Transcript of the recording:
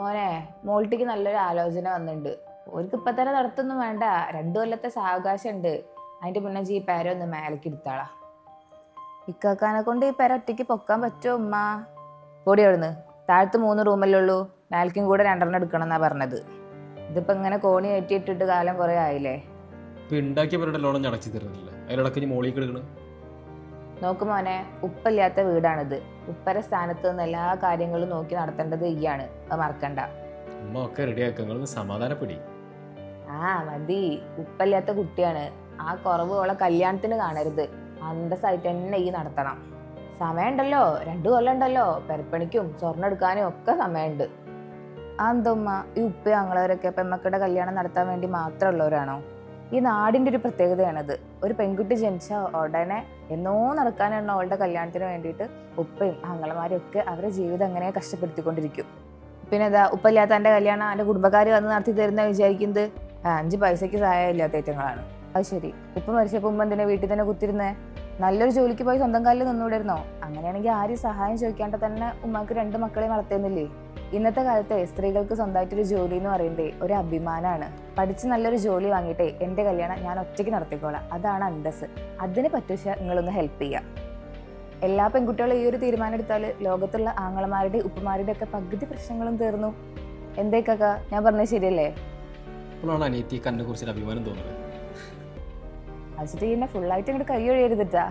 മോനെ മോൾട്ടിക്ക് നല്ലൊരു ആലോചന വന്നിട്ടുണ്ട് ഓർക്ക് ഇപ്പൊ തന്നെ നടത്തൊന്നും വേണ്ട. രണ്ടു കൊല്ലത്തെ സാവകാശം ഉണ്ട് അതിന്റെ മുന്നേ ഈ പേര ഒന്ന് മേലേക്ക് എടുത്താളാ ഇക്കാക്കാനെ കൊണ്ട് ഈ പേര ഒറ്റയ്ക്ക് പൊക്കാൻ പറ്റുമോ ഉമ്മ? പൊടി അവിടുന്ന്. താഴത്ത് മൂന്ന് റൂമല്ലേ ഉള്ളൂ മേൽക്കും കൂടെ രണ്ടെണ്ണം എടുക്കണം എന്നാ പറഞ്ഞത്. ഇതിപ്പോ ഇങ്ങനെ കോണി ഏറ്റിട്ടിട്ട് കാലം കുറെ ആയില്ലേ? ഉണ്ടാക്കിയ പേരുടെ ലോൺ അടച്ചു തരുന്നില്ല അതിലടക്കം ഇനി മോളിൽ കിടക്കണം നോക്ക് മോനെ ഉപ്പില്ലാത്ത വീടാണിത്. ഉപ്പര സ്ഥാനത്ത് നിന്ന് എല്ലാ കാര്യങ്ങളും നോക്കി നടത്തേണ്ടത് ഈയാണ് അത് മറക്കണ്ട. ഉമ്മ ഒക്കെ സമാധാനപ്പെടി. ആ മതി. ഉപ്പല്ലാത്ത കുട്ടിയാണ്. ആ കുറവ് ഓളെ കല്യാണത്തിന് കാണരുത്. അന്തസ്സായിട്ട് തന്നെ ഈ നടത്തണം. സമയമുണ്ടല്ലോ. രണ്ടു കൊല്ലം ഉണ്ടല്ലോ പെരപ്പണിക്കും സ്വർണം എടുക്കാനും ഒക്കെ സമയമുണ്ട്. ആ എന്തോ ഈ ഉപ്പ ഞങ്ങളവരൊക്കെ പെമ്മക്കടെ കല്യാണം നടത്താൻ വേണ്ടി മാത്രമുള്ളവരാണോ? ഈ നാടിന്റെ ഒരു പ്രത്യേകതയാണത്. ഒരു പെൺകുട്ടി ജനിച്ച ഉടനെ എന്നോ നടക്കാനുള്ള അവളുടെ കല്യാണത്തിന് വേണ്ടിയിട്ട് ഉപ്പയും ആങ്ങളമാരും ഒക്കെ അവരുടെ ജീവിതം അങ്ങനെ കഷ്ടപ്പെടുത്തിക്കൊണ്ടിരിക്കും. പിന്നെ എന്താ ഉപ്പല്ലാത്ത എന്റെ കല്യാണം എന്റെ കുടുംബക്കാർ വന്ന് നടത്തി തരുന്ന വിചാരിക്കുന്നത് അഞ്ച് പൈസയ്ക്ക് സഹായം ഇല്ലാത്ത ഏറ്റങ്ങളാണ്. അത് ശരി. ഉപ്പ മരിച്ചപ്പോൾ ഉമ്മ എന്തിനാ വീട്ടിൽ തന്നെ കുത്തിരുന്നേ നല്ലൊരു ജോലിക്ക് പോയി സ്വന്തം കാലിൽ നിന്നൂടായിരുന്നോ? അങ്ങനെയാണെങ്കിൽ ആരും സഹായം ചോദിക്കാണ്ട് തന്നെ ഉമ്മാക്ക് രണ്ട് മക്കളെ വളർത്തുന്നില്ലേ ഇന്നത്തെ കാലത്ത് സ്ത്രീകൾക്ക് സ്വന്തമായിട്ടൊരു ജോലി എന്ന് പറയുന്നത് ഒരു അഭിമാനമാണ് പഠിച്ച് നല്ലൊരു ജോലി വാങ്ങിയിട്ടേ എന്റെ കല്യാണം ഞാൻ ഒറ്റയ്ക്ക് നടത്തിക്കോളാം. അതാണ് അന്തസ് അതിന് പറ്റുക നിങ്ങളൊന്ന് ഹെൽപ്പ് ചെയ്യാം. എല്ലാ പെൺകുട്ടികളും ഈ ഒരു തീരുമാനം എടുത്താൽ ലോകത്തുള്ള ആങ്ങളമാരുടെ ഉപ്പമാരുടെ ഒക്കെ പകുതി പ്രശ്നങ്ങളും തീർന്നു. എന്തേക്കാക്ക ഞാൻ പറഞ്ഞത് ശരിയല്ലേ? അഭിമാനം തോന്നുന്നത്. അതിച്ചിട്ട് ഫുൾ ഫുള്ളായിട്ട് ഇങ്ങോട്ട് കൈ ഒഴിയരുതിട്ടാ